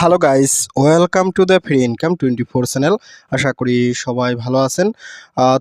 Hello guys welcome to the free income twenty four channel আশা করি সবাই ভালো আছেন।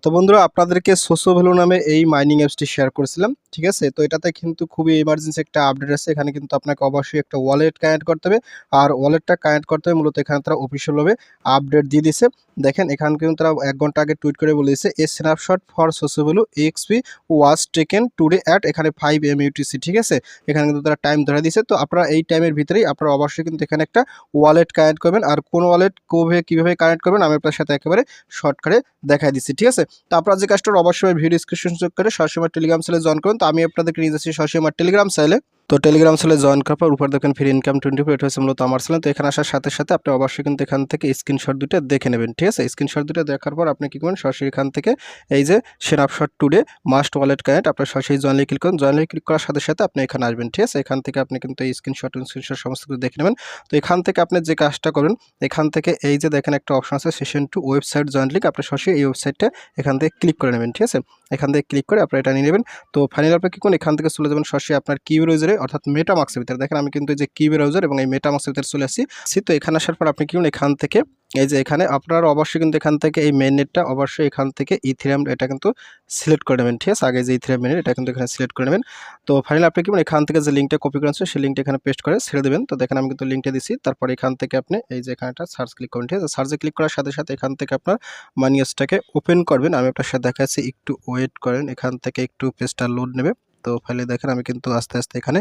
তো বন্ধুরা, আপনাদেরকে সোসো ভ্যালু নামে এই মাইনিং অ্যাপসটি শেয়ার করেছিলাম, ঠিক আছে? তো এটাতে কিন্তু খুবই এমার্জেন্সি একটা আপডেট আছে। এখানে কিন্তু আপনাকে অবশ্যই একটা ওয়ালেট কানেক্ট করতে হবে। আর ওয়ালেটটা কানেক্ট করতে হবে, মূলত এখানে তারা অফিসিয়ালভাবে আপডেট দিয়ে দিছে দেখেন, এখানে কিন্তু তারা এক ঘণ্টা আগে টুইট করে বলে দিয়েছে a snapshot for SoSo value XP was taken today at এখানে ফাইভ এম ইউটিসি ঠিক আছে? এখানে কিন্তু তারা টাইম ধরে দিয়েছে। তো আপনারা এই টাইমের ভিতরেই আপনারা অবশ্যই কিন্তু এখানে একটা ওয়ালেট কানেক্ট করবেন আর কোন ওয়ালেট কোভে কীভাবে কানেক্ট করবেন আমি আপনার সাথে একেবারে শর্টকাটে দেখাই দিচ্ছি, ঠিক আছে? তো আপনারা যে কাজটা অবশ্যই ভিডিও ডিসক্রিপশন চেক করে সরসীমার টেলিগ্রাম সেলে জয়েন করুন। তো আমি আপনাদেরকে নিয়ে যাচ্ছি সরসীমার টেলিগ্রাম সেলে তো টেলিগ্রাম সেলে জয়েন করার পর উপর দেখেন ফ্রি ইনকাম টোয়েন্টি ফোর এটা হচ্ছে মূলত আমার সেলেন তো এখানে আসার সাথে সাথে আপনি অবশ্যই কিন্তু এখান থেকে স্ক্রিনশট দুটো দেখে নেবেন, ঠিক আছে? স্ক্রিনশট দুটো দেখার পর আপনি কী করবেন? সরাসরি এখান থেকে এই যে snapshot today must wallet connect আপনার সরাসরি জয়েনলি ক্লিক করুন। জয়েনলি ক্লিক করার সাথে সাথে আপনি এখানে আসবেন, ঠিক আছে? এখান থেকে আপনি কিন্তু এই স্ক্রিনশট স্ক্রিনশট সমস্ত কিছু দেখে নেবেন। তো এখান থেকে আপনি যে কাজটা করবেন, এখান থেকে এই যে দেখেন একটা অপশন আছে session to website joint link আপনি সরাসরি এই ওয়েবসাইটটা এখান থেকে ক্লিক করে নেবেন, ঠিক আছে? এখান থেকে ক্লিক করে আপনি এটা নিয়ে নেবেন। তো ফাইনাল আপনি কী করুন? এখান থেকে চলে যাবেন সরাসরি আপনার কি ব্রাউজারে অর্থাৎ মেটা মার্কসের ভিতরে। দেখেন আমি কিন্তু এই যে কি ব্রাউজার এবং এই মেটা মার্কসের ভিতরে চলে আসছি। তো এখানে আসার পর আপনি কি এখান থেকে এই যে এখানে আপনারা অবশ্যই কিন্তু এখান থেকে এই মেন নেটটা অবশ্যই এখান থেকে ইথিরাম এটা কিন্তু সিলেক্ট করে নেবেন, ঠিক আছে? আগে যে ইথিরাম মেন এটা কিন্তু এখানে সিলেক্ট করে নেবেন। তো ফাইনাল আপনি কি এখান থেকে যে লিঙ্কটা কপি করেন সেই লিঙ্কটা এখানে পেস্ট করে ছেড়ে দেবেন। তো দেখেন আমি কিন্তু লিঙ্কটা দিচ্ছি তারপর এখান থেকে আপনি এই যে এখানে একটা সার্চ ক্লিক করবেন, ঠিক আছে? সার্চে ক্লিক করার সাথে সাথে এখান থেকে আপনার মানিয়াসটাকে ওপেন করবেন। আমি আপনার সাথে দেখাচ্ছি, একটু ওয়েট করেন, এখান থেকে একটু পেজটা লোড নেবে। তো ফাইলে দেখেন আমি কিন্তু আস্তে আস্তে এখানে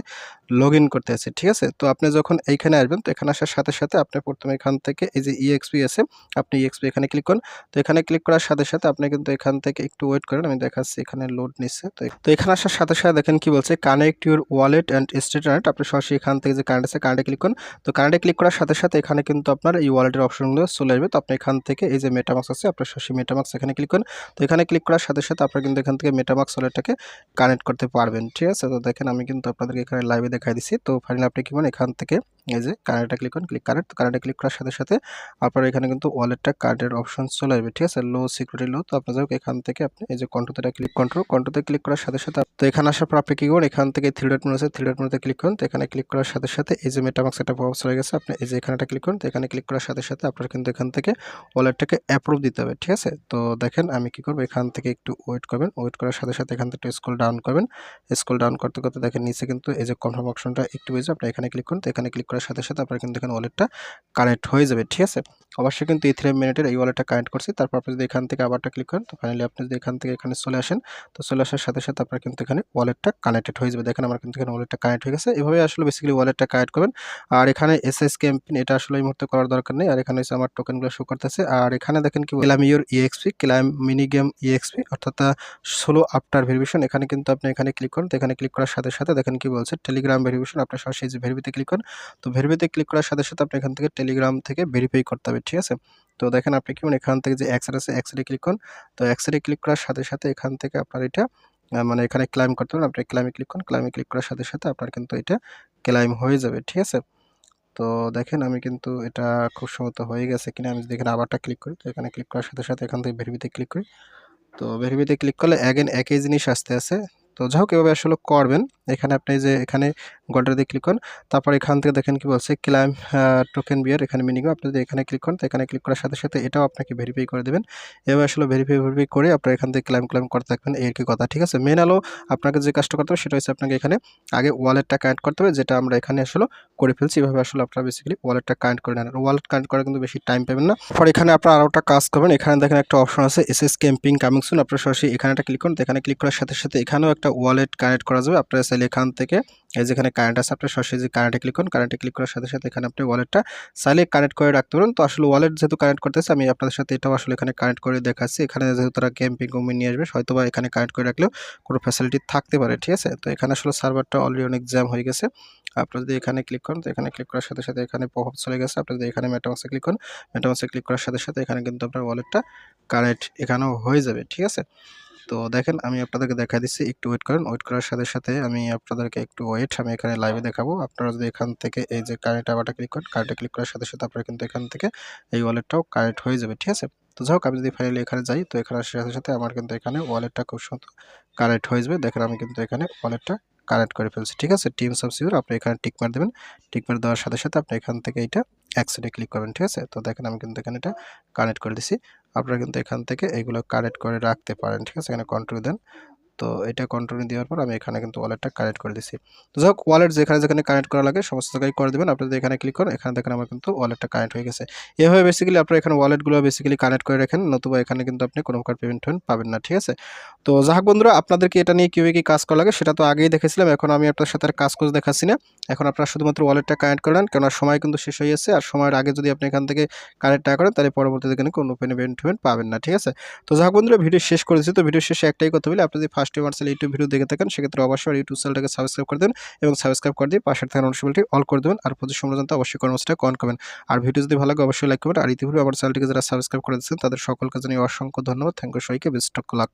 লগ করতে আছি ঠিক আছে? তো আপনি যখন এইখানে আসবেন, তো এখানে আসার সাথে সাথে আপনি প্রথমে এখান থেকে এই যে ইএক্সপি আছে, আপনি ইএক্সপি এখানে ক্লিক করুন। তো এখানে ক্লিক করার সাথে সাথে আপনি কিন্তু এখান থেকে একটু ওয়েট করেন, আমি দেখাচ্ছি এখানে লোড নিচ্ছে। তো তো এখানে আসার সাথে সাথে দেখেন কি বলছে connect your wallet and statement আপনি সরাসরি এখান থেকে যে কারেন্ট আছে কারেন্টে ক্লিক করুন। তো কারেন্টে ক্লিক করার সাথে সাথে এখানে কিন্তু আপনার এই ওয়ালেটের অপশনগুলো চলে আসবে। তো আপনি এখান থেকে এই যে মেটামাক্স আছে, আপনার সরাসরি মেটামাক্স এখানে ক্লিক করুন। তো এখানে ক্লিক করার সাথে সাথে আপনার কিন্তু এখান থেকে মেটামাক্স ওয়ালেটটাকে কানেক্ট করতে পারবেন। ঠিক আছে? তো দেখেন আমি কিন্তু আপনাদেরকে এখানে লাইভে দেখাই দিচ্ছি তো ফাইনালি আপনি কি করেন এখান থেকে এই যে কারেন্টটা ক্লিক করুন ক্লিক কারেন্ট কারেন্টে ক্লিক করার সাথে সাথে আপনার এখানে কিন্তু ওয়ালেটটা কার্ডের অপশন চলে আসবে, ঠিক আছে? লো সিকিউরিটি লো তো আপনার যাই এখান থেকে আপনি এই যে কন্ট্রোতে ক্লিক কন্ট্রোল কন্ট্রোতে ক্লিক করার সাথে সাথে তো এখানে আসার পর আপনি কি করুন এখান থেকে থ্রি ডট আছে থ্রি ডট মেনুতে ক্লিক করুন। তো এখানে ক্লিক করার সাথে সাথে এই যে মেটামাক্স একটা বক্স চলে গেছে। আপনি এই যে এখানেটা ক্লিক করুন, তো এখানে ক্লিক করার সাথে সাথে আপনার কিন্তু এখান থেকে ওয়ালেটটাকে অ্যাপ্রুভ দিতে হবে, ঠিক আছে? তো দেখেন আমি কি করব? এখান থেকে একটু ওয়েট করবেন। ওয়েট করার সাথে সাথে এখান থেকে স্কুল ডাউন করবেন। স্কুল ডাউন করতে করতে দেখেন নিচে কিন্তু এই যে কনফার্ম অপশনটা একটু বেজে আপনি এখানে ক্লিক করুন, তো এখানে ক্লিক করার সাথে সাথে আপনার কিন্তু এখানে ওয়ালেটটা কানেক্ট হয়ে যাবে, ঠিক আছে? অবশ্যই কিন্তু ইথিরাম মিনিটের এই ওয়ালেটটা কানেক্ট করছি। তারপর আপনি যদি এখান থেকে আবারটা ক্লিক করেন, তো ফাইনালি আপনি যদি এখান থেকে এখানে চলে আসেন, তো চলে আসার সাথে সাথে আপনার কিন্তু এখানে ওয়ালেটটা কানেক্টেড হয়ে যাবে। দেখেন আমার কিন্তু এখানে ওয়ালেটটা কানেক্ট হয়ে গেছে। এভাবে আসলে বেসিক্যালি ওয়ালেটটা কানেক্ট করবেন। আর এখানে এস এস ক্যাম্পেইন এটা আসলে এই মুহূর্তে করার দরকার নেই। আর এখানে হচ্ছে আমার টোকেনগুলো শো করতেছে। আর এখানে দেখেন কি claim your EXP claim mini game EXP অর্থাৎ ষোলো আফটার ভেরিফিকেশন এখানে কিন্তু আপনি এখানে ক্লিক করুন। তো এখানে ক্লিক করার সাথে সাথে দেখেন কি বলছে টেলিগ্রাম ভেরিফিকেশন আপনার সরাসরি ভেরিফিতে ক্লিক করুন, তো ভেরিফিতে ক্লিক করার সাথে সাথে আপনি এখান থেকে টেলিগ্রাম থেকে ভেরিফাই করতে হবে। ঠিক আছে? তো দেখেন আপনি কি এখান থেকে যে এক্সরে আছে এক্সরে ক্লিক করুন, তো এক্সরে ক্লিক করার সাথে সাথে এখান থেকে আপনার এটা মানে এখানে ক্লাইম করতে পারেন। আপনি ক্লাইমে ক্লিক করুন ক্লাইমে ক্লিক করার সাথে সাথে আপনার কিন্তু এটা ক্লাইম হয়ে যাবে, ঠিক আছে? তো দেখেন আমি কিন্তু এটা খুব সম্ভবত হয়ে গেছে কিনা, আমি যদি এখানে আবারটা ক্লিক করি, তো এখানে ক্লিক করার সাথে সাথে এখান থেকে ভেরিফিতে ক্লিক করি। তো ভেরিফিতে ক্লিক করলে অ্যাগেন একই জিনিস আসতে আছে। তো যাই হোক, এভাবে আসলে করবেন। এখানে আপনি যে এখানে গল্ডারে ক্লিক করুন, তারপর এখান থেকে দেখেন কি বলছে ক্লাইম টোকেন বিয়ার এখানে মিনিমাম আপনি যদি এখানে ক্লিক করেন, তো এখানে ক্লিক করার সাথে সাথে এটাও আপনাকে ভেরিফাই করে দেবেন। এবার আসলে ভেরিফাই ভেরিফাই করে আপনার এখান থেকে ক্লাইম ক্লাইম করতে থাকবেন এর কি কথা, ঠিক আছে? মেন আলো আপনাকে যে কাজটা করতে হবে, সেটা হচ্ছে আপনাকে এখানে আগে ওয়ালেটটা কানেক্ট করতে হবে, যেটা আমরা এখানে আসলে করে ফেলছি, এভাবে আসলে আপনারা বেসিক্যালি ওয়ালেটটা কানেক্ট করে নেন। ওয়ালেট কানেক্ট করা কিন্তু বেশি টাইম পাবেন না। পর এখানে আপনার আরও একটা কাজ করবেন, এখানে দেখেন একটা অপশন আছে S S camping coming soon আপনার সরাসরি এখানে একটা ক্লিক করুন এখানে ক্লিক করার সাথে সাথে এখানেও একটা ওয়ালেট কানেক্ট করা যাবে, আপনারা চাইলে এখান থেকে এই যেখানে কারেন্ট আছে আপনার সরাসরি যে কারেন্টে ক্লিক করুন কারেন্টে ক্লিক করার সাথে সাথে এখানে আপনি ওয়ালেটটা চাইলে কানেক্ট করে রাখতে পারেন। তো আসলে ওয়ালেট যেহেতু কানেক্ট করতেছে, আমি আপনাদের সাথে এটাও আসলে এখানে কানেক্ট করে দেখাচ্ছি। এখানে যেহেতু তারা ক্যাম্পিং কুমিং নিয়ে আসবে হয়তো বা এখানে কানেক্ট করে রাখলেও কোনো ফ্যাসিলিটি থাকতে পারে, ঠিক আছে? তো এখানে আসলে সার্ভারটা অলরেডি অনেক জ্যাম হয়ে গেছে। আপনি যদি এখানে ক্লিক করেন, তো এখানে ক্লিক করার সাথে সাথে এখানে পপ চলে গেছে। আপনি যদি এখানে মেটামাসে ক্লিক করেন মেটামাসে ক্লিক করার সাথে সাথে এখানে কিন্তু আপনার ওয়ালেটটা কানেক্ট এখানেও হয়ে যাবে, ঠিক আছে? তো দেখেন, আমি আপনাদেরকে দেখা দিচ্ছি, একটু ওয়েট করেন। ওয়েট করার সাথে সাথে আমি আপনাদেরকে একটু ওয়েট আমি এখানে লাইভে দেখাবো। আপনারা যদি এখান থেকে এই যে কারেন্ট আবারটা ক্লিক করেন কারেন্টে ক্লিক করার সাথে সাথে আপনারা কিন্তু এখান থেকে এই ওয়ালেটটাও কারেন্ট হয়ে যাবে, ঠিক আছে? তো যাই হোক, আমি যদি ফাইনালি এখানে যাই, তো এখানে আসার সাথে সাথে আমার কিন্তু এখানে ওয়ালেটটা খুব সুন্দর কারেক্ট হয়ে যাবে। দেখেন, আমি কিন্তু এখানে ওয়ালেটটা কানেক্ট করে ফেলছি, ঠিক আছে? টিম সাবসিউর আপনি এখানে টিক মার দেবেন। টিক মার দেওয়ার সাথে সাথে আপনি এখান থেকে এটা অ্যাকসেপ্টে ক্লিক করবেন, ঠিক আছে? তো দেখেন আমি কিন্তু এখানে এটা কানেক্ট করে দিছি। আপনারা কিন্তু এখান থেকে এগুলো কানেক্ট করে রাখতে পারেন, ঠিক আছে? এখানে কন্ট্রোল দেন। তো এটা কন্টিনিউ দেওয়ার পর আমি এখানে কিন্তু ওয়ালেটটা কানেক্ট করে দিছি। তো যাই হোক ওয়ালেট যেখানে যেখানে কানেক্ট করা লাগে, সমস্ত জায়গায় করে দেবেন। আপনি যদি এখানে ক্লিক করেন, এখানে দেখেন আমার কিন্তু ওয়ালেটটা কানেক্ট হয়ে গেছে। এভাবে বেসিক্যালি আপনারা এখানে ওয়ালেটগুলো বেসিক্যালি কানেক্ট করে রাখেন, নতুবা এখানে কিন্তু আপনি কোনো প্রকার পেমেন্ট পাবেন না, ঠিক আছে? তো যাই বন্ধুরা, আপনাদেরকে এটা নিয়ে কীভাবে কি কাজ করা লাগে সেটা তো আগেই দেখেছিলাম, এখন আমি আপনার সাথে আর কাজ করে দেখাচ্ছি না। এখন আপনারা শুধুমাত্র ওয়ালেটটা কানেক্ট করেন কেননা সময় কিন্তু শেষ হয়ে গেছে আর সময়ের আগে যদি আপনি এখান থেকে কানেক্ট না করেন, তাহলে পরবর্তীতে কিন্তু কোনো পেমেন্ট পাবেন না, ঠিক আছে? তো যাই বন্ধুরা, ভিডিও শেষ করেছি, তো ভিডিও শেষে একটাই কথা বলি, আপনি যদি ফার্স্ট ওয়ার্সেল ইউটিউব ভিডিও দেখে থাকেন, সেক্ষেত্রে অবশ্যই ইউটিউব চ্যানেলটাকে সাবস্ক্রাইব করে দেবেন এবং সাবস্ক্রাইব করে দিয়ে পাশের থাকা নোটিফিকেশনটি অল করে দেবেন আর প্রতি সময় জানতে অবশ্যই কর্মসূচিটা কন করবেন। আর ভিডিও যদি ভালো লাগে, অবশ্যই লাইক করবেন। আর ইতিপূর্বে আমার চ্যানেলটিকে যারা সাবস্ক্রাইব করে দিচ্ছেন তাদের সকলকে জানিয়ে অসংখ্য ধন্যবাদ। থ্যাংক ইউ সবাইকে বেস্ট অফ লাক